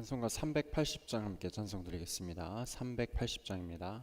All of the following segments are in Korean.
찬송가 380장 함께 찬송 드리겠습니다. 380장입니다.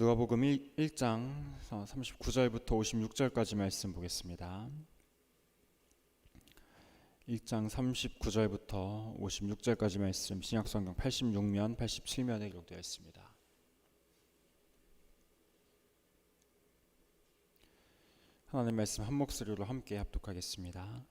누가복음 1, 1장 39절부터 56절까지 말씀 보겠습니다. 1장 39절부터 56절까지 말씀 신약성경 86면 87면에 기록되어 있습니다. 하나님 말씀 한 목소리로 함께 합독하겠습니다.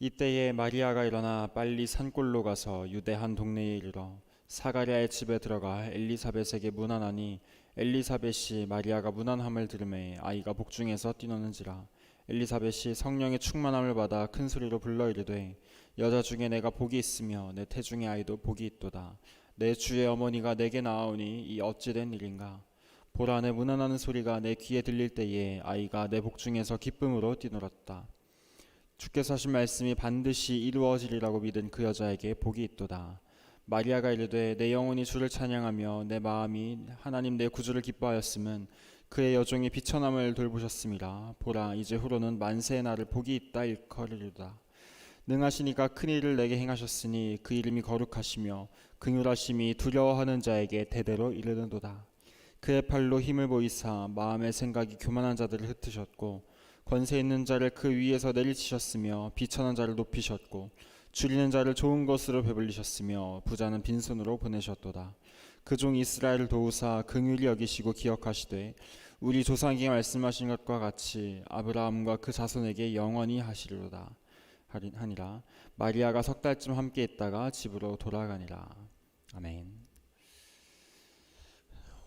이때에 마리아가 일어나 빨리 산골로 가서 유대 한 동네에 이르러 사가랴의 집에 들어가 엘리사벳에게 문안하니 엘리사벳이 마리아가 문안함을 들음에 아이가 복중에서 뛰노는지라 엘리사벳이 성령의 충만함을 받아 큰 소리로 불러 이르되 여자 중에 내가 복이 있으며 내 태중의 아이도 복이 있도다. 내 주의 어머니가 내게 나아오니 이 어찌된 일인가? 보라 내 문안하는 소리가 내 귀에 들릴 때에 아이가 내 복중에서 기쁨으로 뛰놀았다. 주께서 하신 말씀이 반드시 이루어지리라고 믿은 그 여자에게 복이 있도다 마리아가 이르되 내 영혼이 주를 찬양하며 내 마음이 하나님 내 구주를 기뻐하였음은 그의 여종이 비천함을 돌보셨음이라 보라 이제 후로는 만세의 날을 복이 있다 일컬으리로다. 능하시니까 큰 일을 내게 행하셨으니 그 이름이 거룩하시며 긍휼하심이 두려워하는 자에게 대대로 이르는도다. 그의 팔로 힘을 보이사 마음의 생각이 교만한 자들을 흩으셨고 권세 있는 자를 그 위에서 내리치셨으며 비천한 자를 높이셨고 줄이는 자를 좋은 것으로 배불리셨으며 부자는 빈손으로 보내셨도다. 그 종 이스라엘을 도우사 긍휼히 여기시고 기억하시되 우리 조상에게 말씀하신 것과 같이 아브라함과 그 자손에게 영원히 하시리로다 하니라 마리아가 석 달쯤 함께 있다가 집으로 돌아가니라 아멘.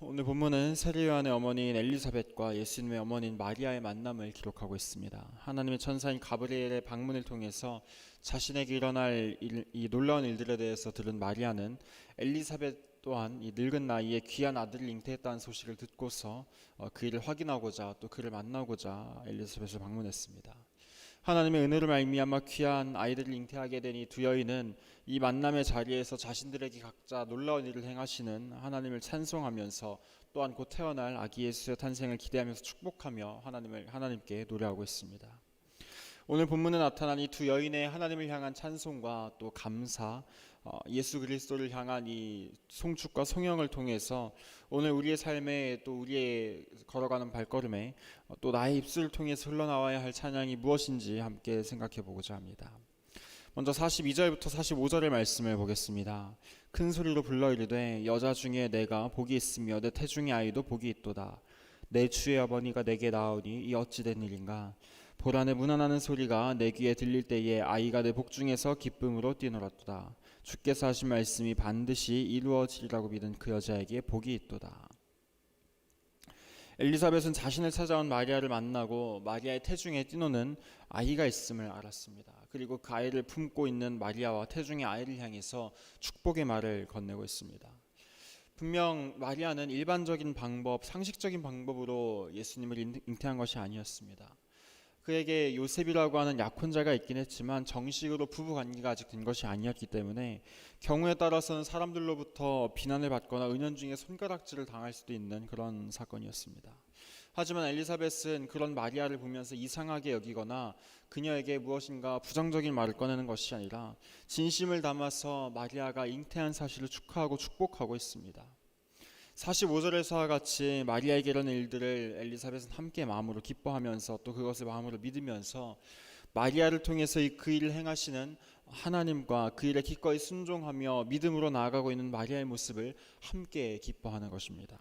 오늘 본문은 세례 요한의 어머니인 엘리사벳과 예수님의 어머니인 마리아의 만남을 기록하고 있습니다. 하나님의 천사인 가브리엘의 방문을 통해서 자신에게 일어날 일, 이 놀라운 일들에 대해서 들은 마리아는 엘리사벳 또한 이 늙은 나이에 귀한 아들을 잉태했다는 소식을 듣고서 어, 그 일을 확인하고자 또 그를 만나고자 엘리사벳을 방문했습니다. 하나님의 은혜로 말미암아 귀한 아이들을 잉태하게 된이두 여인은 이 만남의 자리에서 자신들에게 각자 놀라운 일을 행하시는 하나님을 찬송하면서 또한 곧 태어날 아기 예수의 탄생을 기대하면서 축복하며 하나님을 하나님께 노래하고 있습니다. 오늘 본문에 나타난 이 두 여인의 하나님을 향한 찬송과 또 감사, 어, 예수 그리스도를 향한 이 송축과 성령을 통해서 오늘 우리의 삶에 또 우리의 걸어가는 발걸음에 어, 또 나의 입술을 통해서 흘러나와야 할 찬양이 무엇인지 함께 생각해 보고자 합니다. 먼저 42절부터 45절의 말씀을 보겠습니다. 큰 소리로 불러 이르되 여자 중에 내가 복이 있으며 내 태중의 아이도 복이 있도다. 내 주의 아버니가 내게 나오니 이 어찌 된 일인가? 내 문안하는 소리가 내 귀에 들릴 때에 아이가 내 복 중에서 기쁨으로 뛰놀았도다. 주께서 하신 말씀이 반드시 이루어지리라고 믿은 그 여자에게 복이 있도다. 엘리사벳은 자신을 찾아온 마리아를 만나고 마리아의 태중에 뛰노는 아이가 있음을 알았습니다. 그리고 그 아이를 품고 있는 마리아와 태중의 아이를 향해서 축복의 말을 건네고 있습니다. 분명 마리아는 일반적인 방법, 상식적인 방법으로 예수님을 잉- 잉태한 것이 아니었습니다. 그에게 요셉이라고 하는 약혼자가 있긴 했지만 정식으로 부부 관계가 아직 된 것이 아니었기 때문에 경우에 따라서는 사람들로부터 비난을 받거나 은연중에 손가락질을 당할 수도 있는 그런 사건이었습니다. 하지만 엘리사벳은 그런 마리아를 보면서 이상하게 여기거나 그녀에게 무엇인가 부정적인 말을 꺼내는 것이 아니라 진심을 담아서 마리아가 잉태한 사실을 축하하고 축복하고 있습니다. 45절에서와 같이 마리아에게 이런 일들을 엘리사벳은 함께 마음으로 기뻐하면서 또 그것을 마음으로 믿으면서 마리아를 통해서 이그 일을 행하시는 하나님과 그 일에 기꺼이 순종하며 믿음으로 나아가고 있는 마리아의 모습을 함께 기뻐하는 것입니다.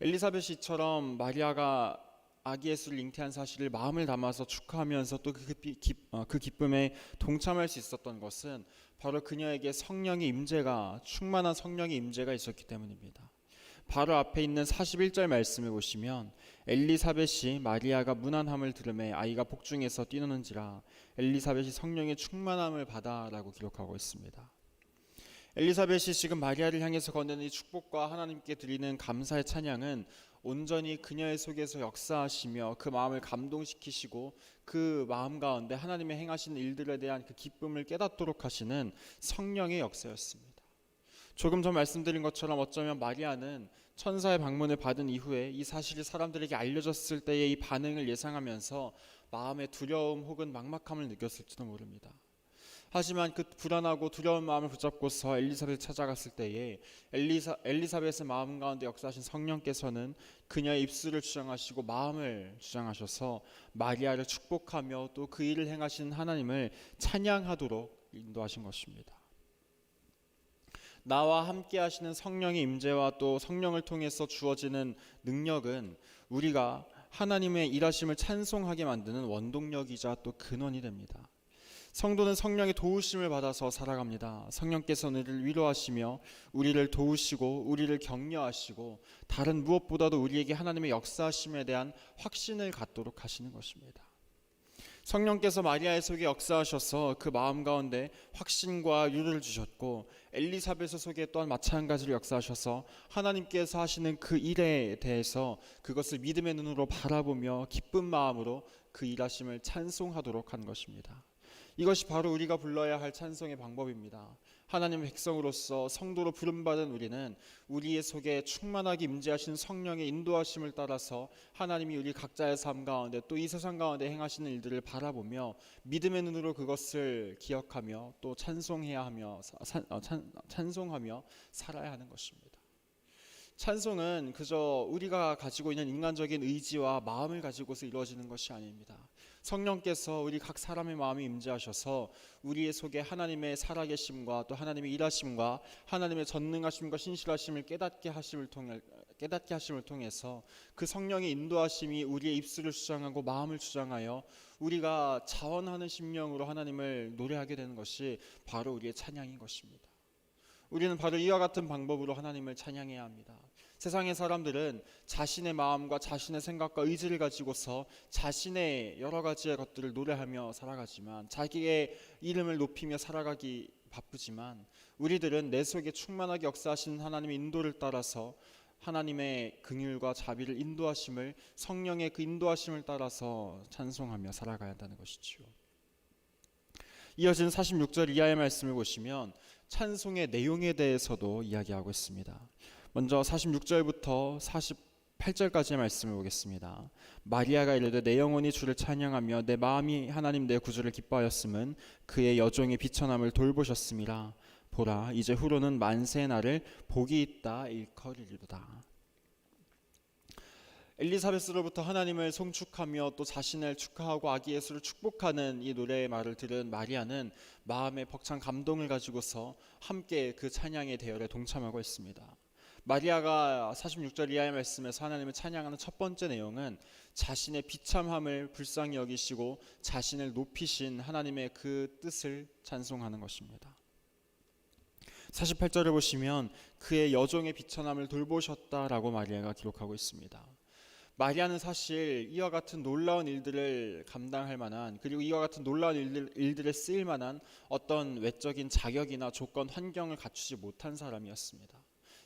엘리사벳 이처럼 마리아가 아기 예수를 잉태한 사실을 마음을 담아서 축하하면서 또그 기쁨에 동참할 수 있었던 것은 바로 그녀에게 성령의 임재가 충만한 성령의 임재가 있었기 때문입니다. 바로 앞에 있는 41절 말씀을 보시면 엘리사벳이 마리아가 무난함을 들음에 아이가 복중에서 뛰노는지라 엘리사벳이 성령의 충만함을 받아라고 기록하고 있습니다. 엘리사벳이 지금 마리아를 향해서 건네는 이 축복과 하나님께 드리는 감사의 찬양은 온전히 그녀의 속에서 역사하시며 그 마음을 감동시키시고 그 마음 가운데 하나님의 행하신 일들에 대한 그 기쁨을 깨닫도록 하시는 성령의 역사였습니다. 조금 전 말씀드린 것처럼 어쩌면 마리아는 천사의 방문을 받은 이후에 이 사실이 사람들에게 알려졌을 때의 이 반응을 예상하면서 마음의 두려움 혹은 막막함을 느꼈을지도 모릅니다. 하지만 그 불안하고 두려운 마음을 붙잡고서 엘리사벳을 찾아갔을 때에 엘리사, 엘리사벳의 마음 가운데 역사하신 성령께서는 그녀의 입술을 주장하시고 마음을 주장하셔서 마리아를 축복하며 또 그 일을 행하신 하나님을 찬양하도록 인도하신 것입니다. 나와 함께 하시는 성령의 임재와 또 성령을 통해서 주어지는 능력은 우리가 하나님의 일하심을 찬송하게 만드는 원동력이자 또 근원이 됩니다. 성도는 성령의 도우심을 받아서 살아갑니다. 성령께서는 우리를 위로하시며 우리를 도우시고 우리를 격려하시고 다른 무엇보다도 우리에게 하나님의 역사하심에 대한 확신을 갖도록 하시는 것입니다. 성령께서 마리아의 속에 역사하셔서 그 마음 가운데 확신과 유를 주셨고 엘리사벳의 속에 또한 마찬가지로 역사하셔서 하나님께서 하시는 그 일에 대해서 그것을 믿음의 눈으로 바라보며 기쁜 마음으로 그 일하심을 찬송하도록 한 것입니다. 이것이 바로 우리가 불러야 할 찬송의 방법입니다. 하나님의 백성으로서 성도로 부름받은 우리는 우리의 속에 충만하게 임재하신 성령의 인도하심을 따라서 하나님이 우리 각자의 삶 가운데 또 이 세상 가운데 행하시는 일들을 바라보며 믿음의 눈으로 그것을 기억하며 또 찬송해야 하며 찬, 어, 찬, 찬송하며 살아야 하는 것입니다. 찬송은 그저 우리가 가지고 있는 인간적인 의지와 마음을 가지고서 이루어지는 것이 아닙니다. 성령께서 우리 각 사람의 마음에 임재하셔서 우리의 속에 하나님의 살아계심과 또 하나님의 일하심과 하나님의 전능하심과 신실하심을 깨닫게 하심을 통해 깨닫게 하심을 통해서 그 성령의 인도하심이 우리의 입술을 주장하고 마음을 주장하여 우리가 자원하는 심령으로 하나님을 노래하게 되는 것이 바로 우리의 찬양인 것입니다. 우리는 바로 이와 같은 방법으로 하나님을 찬양해야 합니다. 세상의 사람들은 자신의 마음과 자신의 생각과 의지를 가지고서 자신의 여러 가지의 것들을 노래하며 살아가지만 자기의 이름을 높이며 살아가기 바쁘지만 우리들은 내 속에 충만하게 역사하시는 하나님의 인도를 따라서 하나님의 긍휼과 자비를 인도하심을 성령의 그 인도하심을 따라서 찬송하며 살아가야 한다는 것이지요. 이어진 46절 이하의 말씀을 보시면 찬송의 내용에 대해서도 이야기하고 있습니다. 먼저 46절부터 48절까지의 말씀을 보겠습니다. 마리아가 이르되 내 영혼이 주를 찬양하며 내 마음이 하나님 내 구주를 기뻐하였음은 그의 여종의 비천함을 돌보셨음이라 보라 이제 후로는 만세 나를 복이 있다 일컬이리로다. 엘리사베스로부터 하나님을 송축하며 또 자신을 축하하고 아기 예수를 축복하는 이 노래의 말을 들은 마리아는 마음의 벅찬 감동을 가지고서 함께 그 찬양의 대열에 동참하고 있습니다. 마리아가 46절 이하의 말씀에서 하나님을 찬양하는 첫 번째 내용은 자신의 비참함을 불쌍히 여기시고 자신을 높이신 하나님의 그 뜻을 찬송하는 것입니다. 48절을 보시면 그의 여종의 비천함을 돌보셨다라고 마리아가 기록하고 있습니다. 마리아는 사실 이와 같은 놀라운 일들을 감당할 만한 그리고 이와 같은 놀라운 일들, 일들에 쓰일 만한 어떤 외적인 자격이나 조건 환경을 갖추지 못한 사람이었습니다.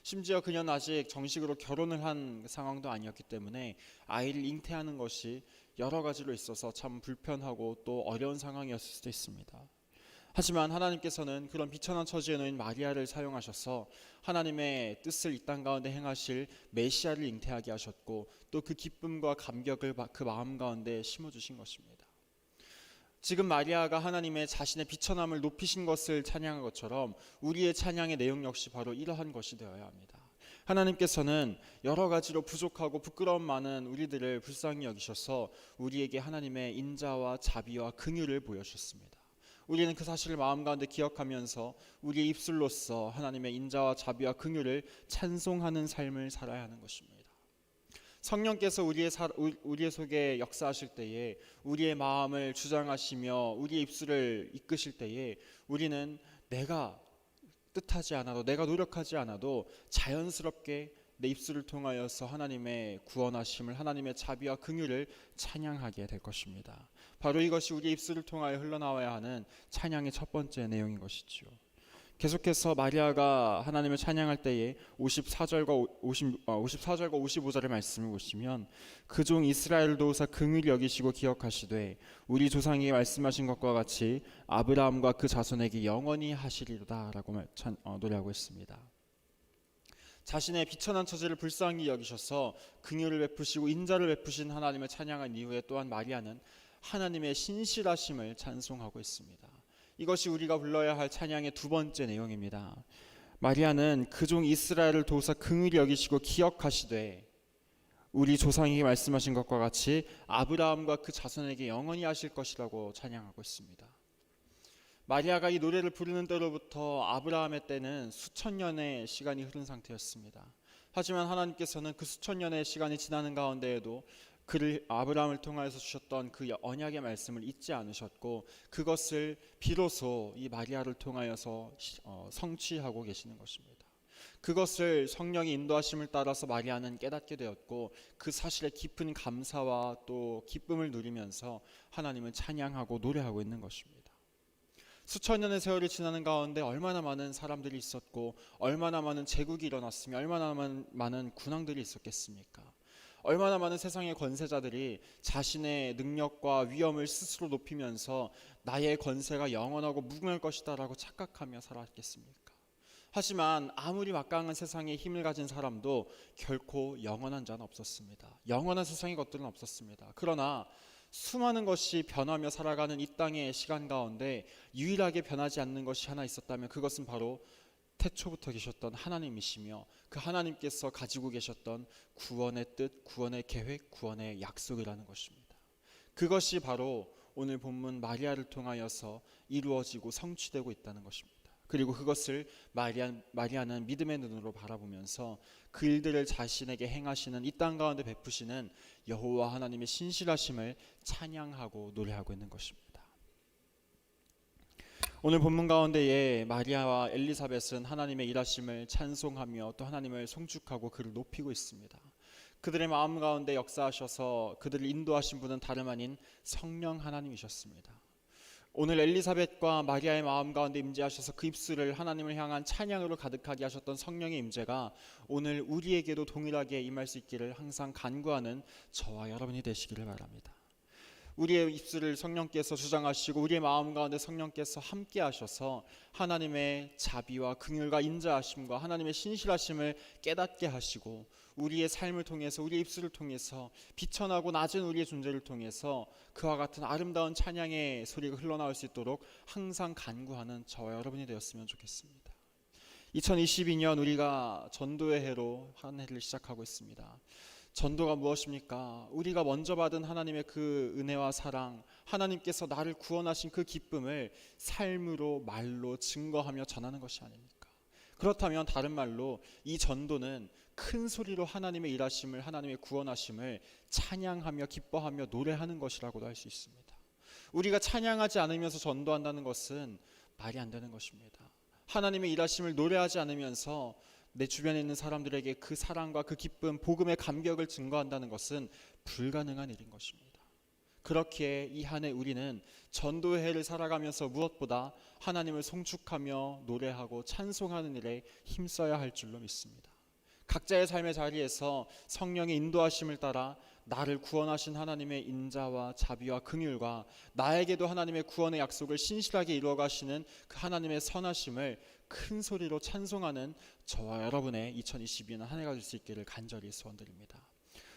심지어 그녀는 아직 정식으로 결혼을 한 상황도 아니었기 때문에 아이를 잉태하는 것이 여러 가지로 있어서 참 불편하고 또 어려운 상황이었을 수도 있습니다. 하지만 하나님께서는 그런 비천한 처지에 놓인 마리아를 사용하셔서 하나님의 뜻을 이 땅 가운데 행하실 메시아를 잉태하게 하셨고 또 그 기쁨과 감격을 그 마음 가운데 심어 주신 것입니다. 지금 마리아가 하나님의 자신의 비천함을 높이신 것을 찬양한 것처럼 우리의 찬양의 내용 역시 바로 이러한 것이 되어야 합니다. 하나님께서는 여러 가지로 부족하고 부끄러움 많은 우리들을 불쌍히 여기셔서 우리에게 하나님의 인자와 자비와 긍휼을 보여주셨습니다. 우리는 그 사실을 마음 가운데 기억하면서 우리의 입술로서 하나님의 인자와 자비와 긍휼을 찬송하는 삶을 살아야 하는 것입니다. 성령께서 우리의 사, 우리의 속에 역사하실 때에 우리의 마음을 주장하시며 우리의 입술을 이끄실 때에 우리는 내가 뜻하지 않아도 내가 노력하지 않아도 자연스럽게 내 입술을 통하여서 하나님의 구원하심을 하나님의 자비와 긍휼을 찬양하게 될 것입니다. 바로 이것이 우리 입술을 통하여 흘러나와야 하는 찬양의 첫 번째 내용인 것이지요. 계속해서 마리아가 하나님을 찬양할 때에 54절과 50, 54절과 55절의 말씀을 보시면 그 종 이스라엘 도우사 긍휼히 여기시고 기억하시되 우리 조상이 말씀하신 것과 같이 아브라함과 그 자손에게 영원히 하시리로다라고 어, 노래하고 있습니다. 자신의 비천한 처지를 불쌍히 여기셔서 긍휼을 베푸시고 인자를 베푸신 하나님을 찬양한 이후에 또한 마리아는 하나님의 신실하심을 찬송하고 있습니다. 이것이 우리가 불러야 할 찬양의 두 번째 내용입니다. 마리아는 그종 이스라엘을 도우사 긍휼히 여기시고 기억하시되 우리 조상에게 말씀하신 것과 같이 아브라함과 그 자손에게 영원히 하실 것이라고 찬양하고 있습니다. 마리아가 이 노래를 부르는 때로부터 아브라함의 때는 수천 년의 시간이 흐른 상태였습니다. 하지만 하나님께서는 그 수천 년의 시간이 지나는 가운데에도 그를 아브라함을 통하여서 주셨던 그 언약의 말씀을 잊지 않으셨고 그것을 비로소 이 마리아를 통하여서 어, 성취하고 계시는 것입니다. 그것을 성령의 인도하심을 따라서 마리아는 깨닫게 되었고 그 사실에 깊은 감사와 또 기쁨을 누리면서 하나님을 찬양하고 노래하고 있는 것입니다. 수천 년의 세월이 지나는 가운데 얼마나 많은 사람들이 있었고 얼마나 많은 제국이 일어났으며 얼마나 많은 군왕들이 있었겠습니까? 얼마나 많은 세상의 권세자들이 자신의 능력과 위엄을 스스로 높이면서 나의 권세가 영원하고 무궁할 것이다라고 착각하며 살았겠습니까? 하지만 아무리 막강한 세상에 힘을 가진 사람도 결코 영원한 자는 없었습니다. 영원한 세상의 것들은 없었습니다. 그러나 수많은 것이 변하며 살아가는 이 땅의 시간 가운데 유일하게 변하지 않는 것이 하나 있었다면 그것은 바로 태초부터 계셨던 하나님이시며 그 하나님께서 가지고 계셨던 구원의 뜻, 구원의 계획, 구원의 약속이라는 것입니다. 그것이 바로 오늘 본문 마리아를 통하여서 이루어지고 성취되고 있다는 것입니다. 그리고 그것을 마리아, 마리아는 믿음의 눈으로 바라보면서 그 일들을 자신에게 행하시는 이 땅 가운데 베푸시는 여호와 하나님의 신실하심을 찬양하고 노래하고 있는 것입니다. 오늘 본문 가운데에 마리아와 엘리사벳은 하나님의 일하심을 찬송하며 또 하나님을 송축하고 그를 높이고 있습니다. 그들의 마음 가운데 역사하셔서 그들을 인도하신 분은 다름 아닌 성령 하나님이셨습니다. 오늘 엘리사벳과 마리아의 마음 가운데 임재하셔서 그 입술을 하나님을 향한 찬양으로 가득하게 하셨던 성령의 임재가 오늘 우리에게도 동일하게 임할 수 있기를 항상 간구하는 저와 여러분이 되시기를 바랍니다. 우리의 입술을 성령께서 주장하시고 우리의 마음 가운데 성령께서 함께 하셔서 하나님의 자비와 긍휼과 인자하심과 하나님의 신실하심을 깨닫게 하시고 우리의 삶을 통해서 우리의 입술을 통해서 비천하고 낮은 우리의 존재를 통해서 그와 같은 아름다운 찬양의 소리가 흘러나올 수 있도록 항상 간구하는 저와 여러분이 되었으면 좋겠습니다. 2022년 우리가 전도의 해로 한 해를 시작하고 있습니다. 전도가 무엇입니까? 우리가 먼저 받은 하나님의 그 은혜와 사랑, 하나님께서 나를 구원하신 그 기쁨을 삶으로 말로 증거하며 전하는 것이 아닙니까? 그렇다면 다른 말로 이 전도는 큰 소리로 하나님의 일하심을 하나님의 구원하심을 찬양하며 기뻐하며 노래하는 것이라고도 할 수 있습니다. 우리가 찬양하지 않으면서 전도한다는 것은 말이 안 되는 것입니다. 하나님의 일하심을 노래하지 않으면서 내 주변에 있는 사람들에게 그 사랑과 그 기쁨, 복음의 감격을 증거한다는 것은 불가능한 일인 것입니다. 그렇기에 이 한 해 우리는 전도의 해를 살아가면서 무엇보다 하나님을 송축하며 노래하고 찬송하는 일에 힘써야 할 줄로 믿습니다. 각자의 삶의 자리에서 성령의 인도하심을 따라 나를 구원하신 하나님의 인자와 자비와 긍휼과 나에게도 하나님의 구원의 약속을 신실하게 이루어 가시는 그 하나님의 선하심을 큰 소리로 찬송하는 저와 여러분의 2022년 한 해가 될 수 있기를 간절히 소원드립니다.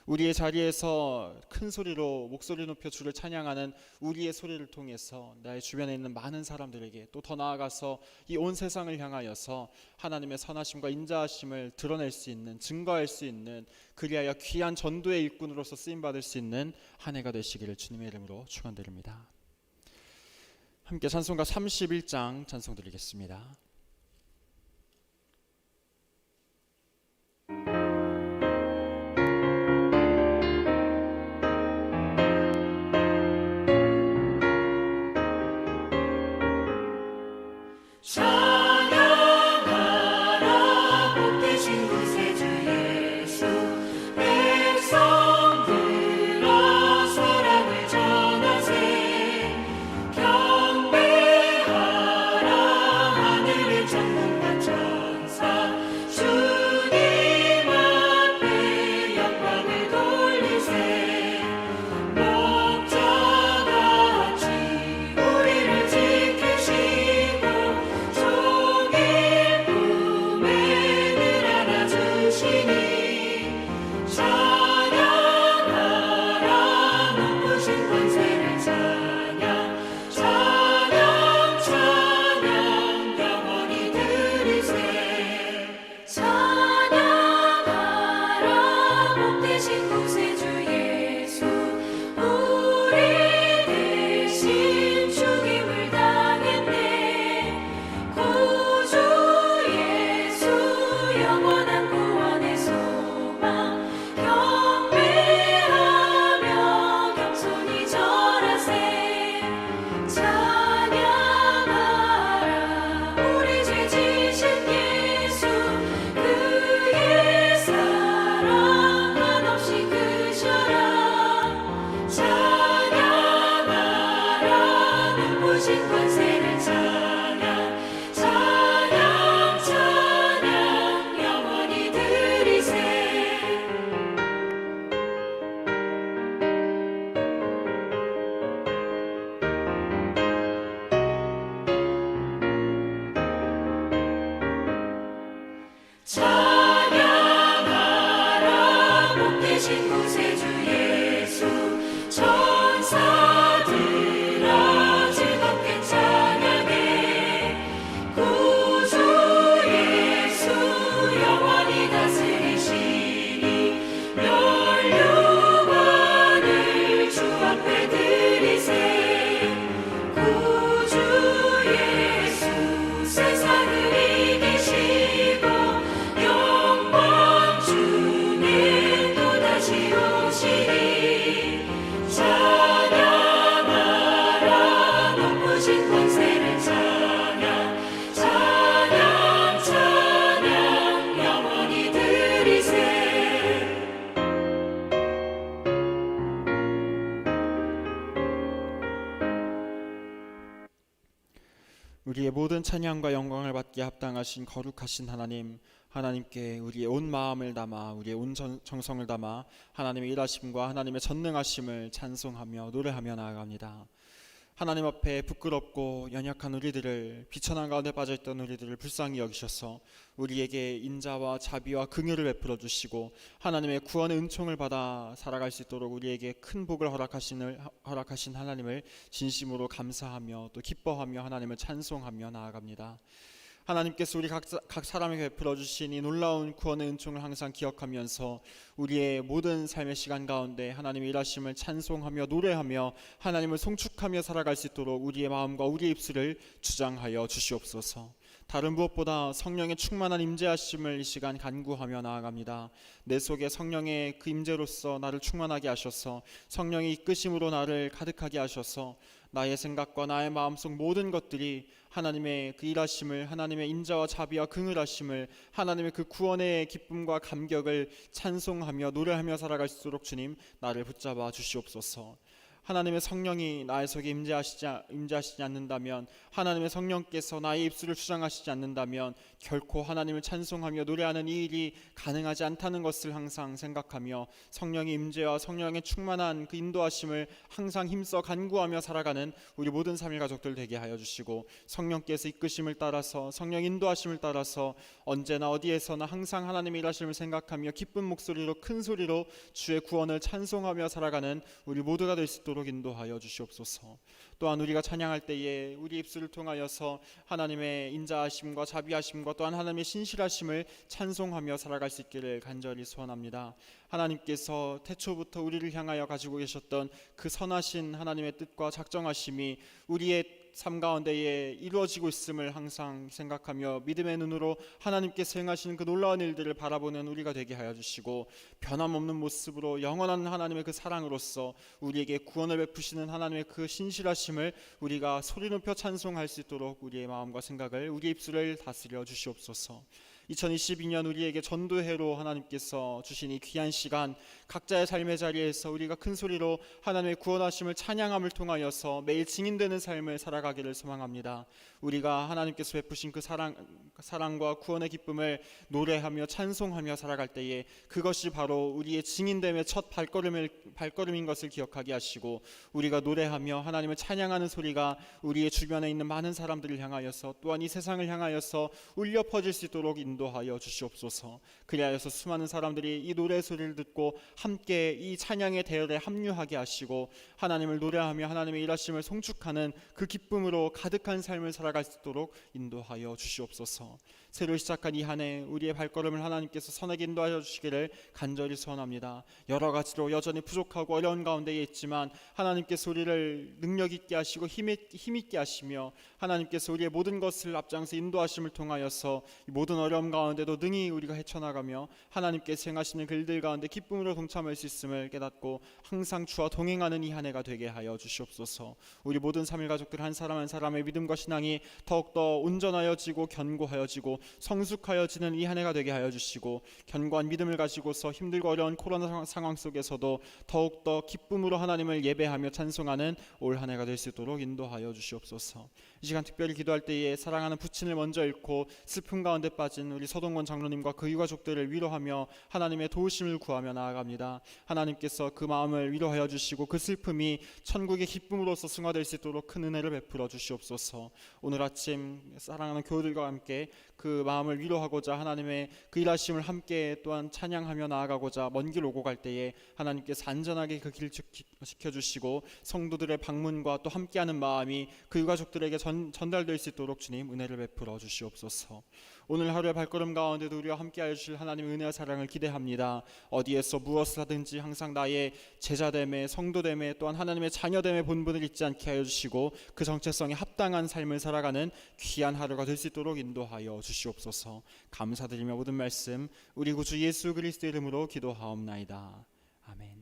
우리의 자리에서 큰 소리로 목소리 높여 주를 찬양하는 우리의 소리를 통해서 나의 주변에 있는 많은 사람들에게 또 더 나아가서 이 온 세상을 향하여서 하나님의 선하심과 인자하심을 드러낼 수 있는 증거할 수 있는 그리하여 귀한 전도의 일꾼으로서 쓰임 받을 수 있는 한 해가 되시기를 주님의 이름으로 축원드립니다. 함께 찬송가 31장 찬송 드리겠습니다. 합당하신 거룩하신 하나님 하나님께 우리의 온 마음을 담아 우리의 온 전- 정성을 담아 하나님의 일하심과 하나님의 전능하심을 찬송하며 노래하며 나아갑니다. 하나님 앞에 부끄럽고 연약한 우리들을 비천한 가운데 빠져있던 우리들을 불쌍히 여기셔서 우리에게 인자와 자비와 긍휼을 베풀어 주시고 하나님의 구원의 은총을 받아 살아갈 수 있도록 우리에게 큰 복을 허락하신, 허락하신 하나님을 진심으로 감사하며 또 기뻐하며 하나님을 찬송하며 나아갑니다. 하나님께서 우리 각, 사- 각 사람에게 베풀어 주신 이 놀라운 구원의 은총을 항상 기억하면서 우리의 모든 삶의 시간 가운데 하나님의 일하심을 찬송하며 노래하며 하나님을 송축하며 살아갈 수 있도록 우리의 마음과 우리의 입술을 주장하여 주시옵소서. 다른 무엇보다 성령의 충만한 임재하심을 이 시간 간구하며 나아갑니다. 내 속에 성령의 그 임재로서 나를 충만하게 하셔서 성령의 이끄심으로 나를 가득하게 하셔서 나의 생각과 나의 마음속 모든 것들이 하나님의 그 일하심을 하나님의 인자와 자비와 긍휼하심을 하나님의 그 구원의 기쁨과 감격을 찬송하며 노래하며 살아갈 수 있도록 주님 나를 붙잡아 주시옵소서. 하나님의 성령이 나의 속에 임재하시지, 임재하시지 않는다면 하나님의 성령께서 나의 입술을 주장하시지 않는다면 결코 하나님을 찬송하며 노래하는 이 일이 가능하지 않다는 것을 항상 생각하며 성령의 임재와 성령의 충만한 그 인도하심을 항상 힘써 간구하며 살아가는 우리 모든 삼일 가족들 되게 하여 주시고 성령께서 이끄심을 따라서 성령 인도하심을 따라서 언제나 어디에서나 항상 하나님의 일하심을 생각하며 기쁜 목소리로 큰 소리로 주의 구원을 찬송하며 살아가는 우리 모두가 될 수 있도록 인도하여 주시옵소서. 또한 우리가 찬양할 때에 우리 입술을 통하여서 하나님의 인자하심과 자비하심과 또한 하나님의 신실하심을 찬송하며 살아갈 수 있기를 간절히 소원합니다. 하나님께서 태초부터 우리를 향하여 가지고 계셨던 그 선하신 하나님의 뜻과 작정하심이 우리의 삶 가운데에 이루어지고 있음을 항상 생각하며 믿음의 눈으로 하나님께서 행하시는 그 놀라운 일들을 바라보는 우리가 되게 하여 주시고 변함없는 모습으로 영원한 하나님의 그 사랑으로서 우리에게 구원을 베푸시는 하나님의 그 신실하심을 우리가 소리 높여 찬송할 수 있도록 우리의 마음과 생각을 우리의 입술을 다스려 주시옵소서. 2022년 우리에게 전도회로 하나님께서 주신 이 귀한 시간 각자의 삶의 자리에서 우리가 큰 소리로 하나님의 구원하심을 찬양함을 통하여서 매일 증인되는 삶을 살아가기를 소망합니다. 우리가 하나님께서 베푸신 그 사랑 사랑과 구원의 기쁨을 노래하며 찬송하며 살아갈 때에 그것이 바로 우리의 증인됨의 첫 발걸음을 발걸음인 것을 기억하게 하시고 우리가 노래하며 하나님을 찬양하는 소리가 우리의 주변에 있는 많은 사람들을 향하여서 또한 이 세상을 향하여서 울려 퍼질 수 있도록 인도하여 주시옵소서. 그리하여서 수많은 사람들이 이 노래 소리를 듣고 함께 이 찬양의 대열에 합류하게 하시고 하나님을 노래하며 하나님의 일하심을 송축하는 그 기쁨으로 가득한 삶을 살아갈 수 있도록 인도하여 주시옵소서. 새로 시작한 이 한 해 우리의 발걸음을 하나님께서 선하게 인도하여 주시기를 간절히 소원합니다. 여러 가지로 여전히 부족하고 어려운 가운데에 있지만 하나님께서 우리를 능력 있게 하시고 힘, 있게 하시며 하나님께서 우리의 모든 것을 앞장서 인도하심을 통하여서 이 모든 어려움 가운데도 능히 우리가 헤쳐나가며 하나님께서 행하시는 글들 가운데 기쁨으로 동참할 수 있음을 깨닫고 항상 주와 동행하는 이 한 해가 되게 하여 주시옵소서. 우리 모든 삼일 가족들 한 사람 한 사람의 믿음과 신앙이 더욱더 온전하여지고 견고하여지고 성숙하여지는 이 한 해가 되게 하여 주시고 견고한 믿음을 가지고서 힘들고 어려운 코로나 상황- 속에서도 더욱더 기쁨으로 하나님을 예배하며 찬송하는 올 한 해가 될 수 있도록 인도하여 주시옵소서. 이 시간 특별히 기도할 때에 사랑하는 부친을 먼저 잃고 슬픔 가운데 빠진 우리 서동권 장로님과 그 유가족들을 위로하며 하나님의 도우심을 구하며 나아갑니다. 하나님께서 그 마음을 위로하여 주시고 그 슬픔이 천국의 기쁨으로서 승화될 수 있도록 큰 은혜를 베풀어 주시옵소서. 오늘 아침 사랑하는 교우들과 함께 그 마음을 위로하고자 하나님의 그 일하심을 함께 또한 찬양하며 나아가고자 먼 길 오고 갈 때에 하나님께서 안전하게 그 길을 지켜 주시고 성도들의 방문과 또 함께하는 마음이 그 유가족들에게 전, 전달될 수 있도록 주님 은혜를 베풀어 주시옵소서. 오늘 하루의 발걸음 가운데도 우리와 함께하여 주실 하나님의 은혜와 사랑을 기대합니다. 어디에서 무엇을 하든지 항상 나의 제자됨에 성도됨에 또한 하나님의 자녀됨에 본분을 잊지 않게 하여 주시고 그 정체성에 합당한 삶을 살아가는 귀한 하루가 될 수 있도록 인도하여 주시옵소서. 감사드리며 모든 말씀 우리 구주 예수 그리스도 이름으로 기도하옵나이다. 아멘.